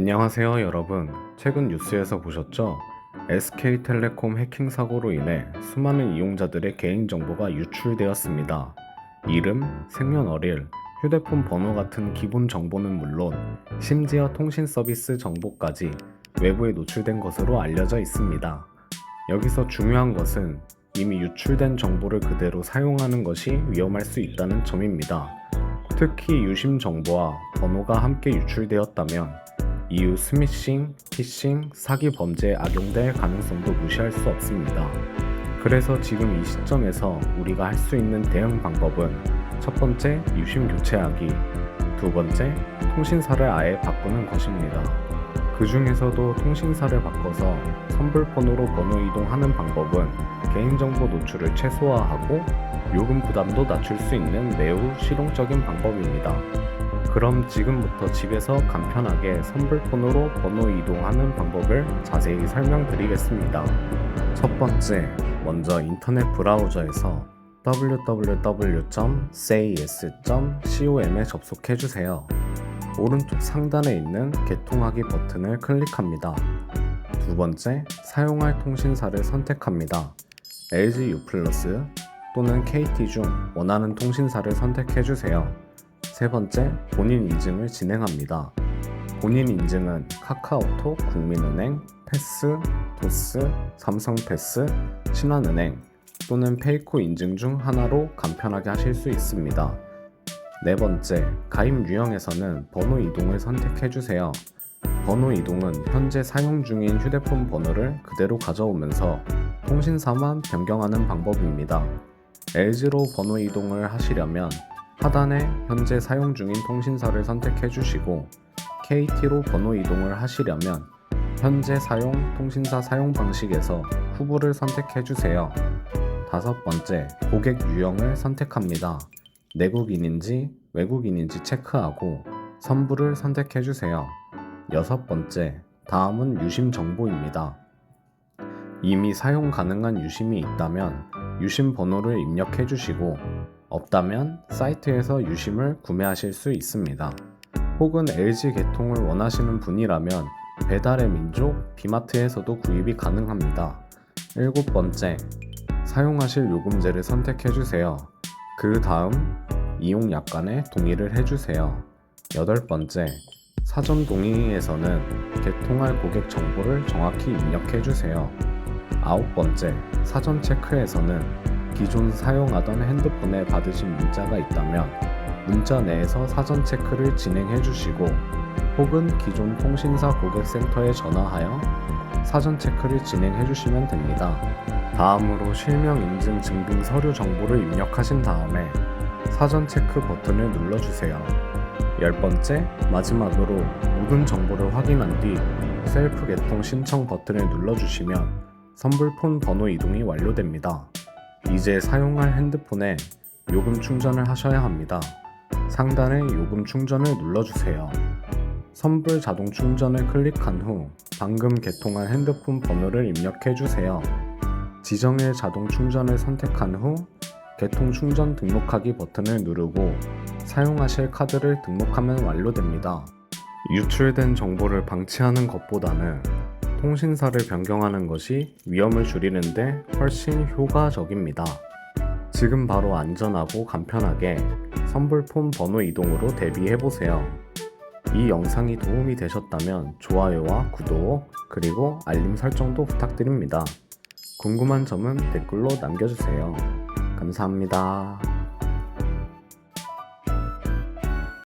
안녕하세요 여러분. 최근 뉴스에서 보셨죠? SK텔레콤 해킹 사고로 인해 수많은 이용자들의 개인정보가 유출되었습니다. 이름, 생년월일, 휴대폰 번호 같은 기본 정보는 물론 심지어 통신 서비스 정보까지 외부에 노출된 것으로 알려져 있습니다. 여기서 중요한 것은 이미 유출된 정보를 그대로 사용하는 것이 위험할 수 있다는 점입니다. 특히 유심 정보와 번호가 함께 유출되었다면 이후 스미싱, 피싱, 사기 범죄에 악용될 가능성도 무시할 수 없습니다. 그래서 지금 이 시점에서 우리가 할 수 있는 대응 방법은 첫 번째, 유심 교체하기, 두 번째, 통신사를 아예 바꾸는 것입니다. 그 중에서도 통신사를 바꿔서 선불폰으로 번호 이동하는 방법은 개인정보 노출을 최소화하고 요금 부담도 낮출 수 있는 매우 실용적인 방법입니다. 그럼 지금부터 집에서 간편하게 선불폰으로 번호 이동하는 방법을 자세히 설명드리겠습니다. 첫 번째, 먼저 인터넷 브라우저에서 www.cas.com에 접속해 주세요. 오른쪽 상단에 있는 개통하기 버튼을 클릭합니다. 두 번째, 사용할 통신사를 선택합니다. LG U 또는 KT 중 원하는 통신사를 선택해 주세요. 세 번째, 본인 인증을 진행합니다. 본인 인증은 카카오톡, 국민은행, 패스, 도스, 삼성패스, 신한은행 또는 페이코 인증 중 하나로 간편하게 하실 수 있습니다. 네 번째, 가입 유형에서는 번호 이동을 선택해 주세요. 번호 이동은 현재 사용 중인 휴대폰 번호를 그대로 가져오면서 통신사만 변경하는 방법입니다. LG로 번호 이동을 하시려면 하단에 현재 사용 중인 통신사를 선택해 주시고 KT로 번호 이동을 하시려면 현재 사용 통신사 사용 방식에서 후보를 선택해 주세요. 다섯 번째, 고객 유형을 선택합니다. 내국인인지 외국인인지 체크하고 선부를 선택해 주세요. 여섯 번째, 다음은 유심 정보입니다. 이미 사용 가능한 유심이 있다면 유심 번호를 입력해 주시고 없다면 사이트에서 유심을 구매하실 수 있습니다. 혹은 LG 개통을 원하시는 분이라면 배달의 민족, 비마트에서도 구입이 가능합니다. 일곱 번째, 사용하실 요금제를 선택해 주세요. 그 다음, 이용 약관에 동의를 해주세요. 여덟 번째, 사전 동의에서는 개통할 고객 정보를 정확히 입력해 주세요. 아홉 번째, 사전 체크에서는 기존 사용하던 핸드폰에 받으신 문자가 있다면 문자 내에서 사전 체크를 진행해 주시고 혹은 기존 통신사 고객센터에 전화하여 사전 체크를 진행해 주시면 됩니다. 다음으로 실명 인증 증빙 서류 정보를 입력하신 다음에 사전 체크 버튼을 눌러주세요. 열 번째, 마지막으로 모든 정보를 확인한 뒤 셀프 개통 신청 버튼을 눌러주시면 선불폰 번호 이동이 완료됩니다. 이제 사용할 핸드폰에 요금 충전을 하셔야 합니다. 상단에 요금 충전을 눌러주세요. 선불 자동 충전을 클릭한 후 방금 개통한 핸드폰 번호를 입력해 주세요. 지정일 자동 충전을 선택한 후 개통 충전 등록하기 버튼을 누르고 사용하실 카드를 등록하면 완료됩니다. 유출된 정보를 방치하는 것보다는 통신사를 변경하는 것이 위험을 줄이는데 훨씬 효과적입니다. 지금 바로 안전하고 간편하게 선불폰 번호 이동으로 대비해보세요. 이 영상이 도움이 되셨다면 좋아요와 구독, 그리고 알림 설정도 부탁드립니다. 궁금한 점은 댓글로 남겨주세요. 감사합니다.